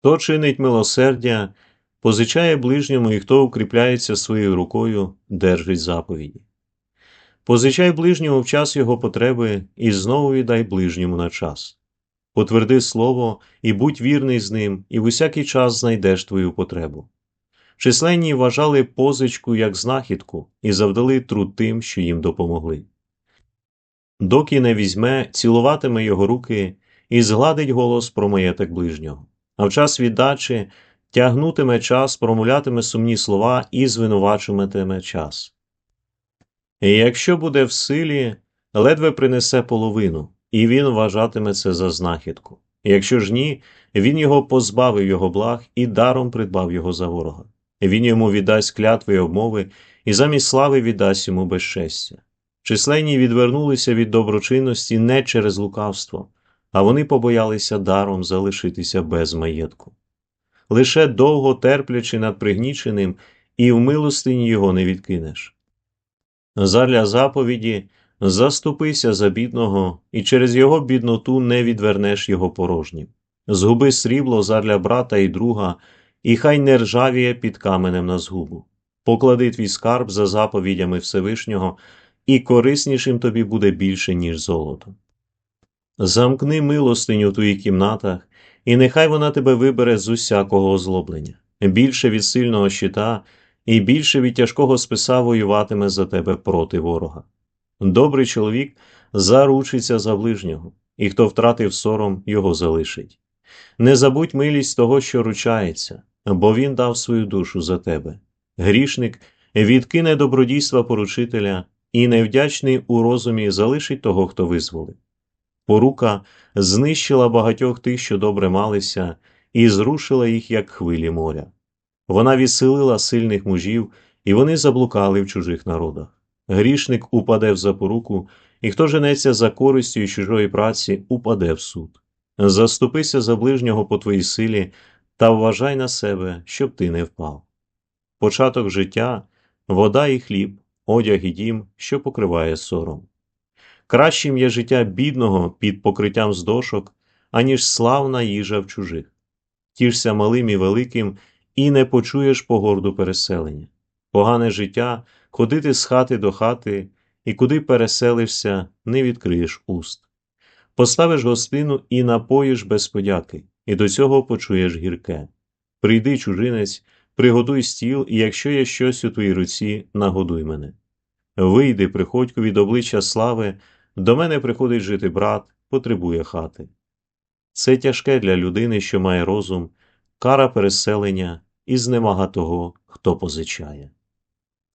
Хто чинить милосердя, позичає ближньому, і хто укріпляється своєю рукою, держить заповіді. Позичай ближньому в час його потреби і знову віддай ближньому на час. Потверди слово і будь вірний з ним, і в усякий час знайдеш твою потребу. Численні вважали позичку як знахідку і завдали труд тим, що їм допомогли. Доки не візьме, цілуватиме його руки і згладить голос про маєток ближнього, а в час віддачі тягнутиме час, промовлятиме сумні слова і звинувачуватиме час. І якщо буде в силі, ледве принесе половину, і він вважатиме це за знахідку. Якщо ж ні, він його позбавив його благ і даром придбав його за ворога. Він йому віддасть клятви й обмови, і замість слави віддасть йому безчестя. Численні відвернулися від доброчинності не через лукавство, а вони побоялися даром залишитися без маєтку. Лише довго терплячи над пригніченим, і в милостині його не відкинеш. Задля заповіді заступися за бідного, і через його бідноту не відвернеш його порожнім. Згуби срібло задля брата і друга, і хай не ржавіє під каменем на згубу. Поклади твій скарб за заповідями Всевишнього, і кориснішим тобі буде більше, ніж золото. Замкни милостиню в твоїх кімнатах, і нехай вона тебе вибере з усякого озлоблення, більше від сильного щита і більше від тяжкого списа воюватиме за тебе проти ворога. Добрий чоловік заручиться за ближнього, і хто втратив сором, його залишить. Не забудь милість того, що ручається, бо він дав свою душу за тебе. Грішник відкине добродійства поручителя і невдячний у розумі залишить того, хто визволив. Порука знищила багатьох тих, що добре малися, і зрушила їх, як хвилі моря. Вона відселила сильних мужів, і вони заблукали в чужих народах. Грішник упаде в запоруку, і хто женеться за користю і чужої праці, упаде в суд. Заступися за ближнього по твоїй силі та вважай на себе, щоб ти не впав. Початок життя, вода і хліб, одяг і дім, що покриває сором. Кращим є життя бідного під покриттям з дошок, аніж славна їжа в чужих. Тішся малим і великим, і не почуєш погорду переселення. Погане життя ходити з хати до хати, і куди переселишся, не відкриєш уст. Поставиш гостину і напоїш без подяки, і до цього почуєш гірке. Прийди, чужинець, приготуй стіл, і якщо є щось у твоїй руці, нагодуй мене. Вийди, приходьку від обличчя слави, до мене приходить жити брат, потребує хати. Це тяжке для людини, що має розум, кара переселення і знемага того, хто позичає.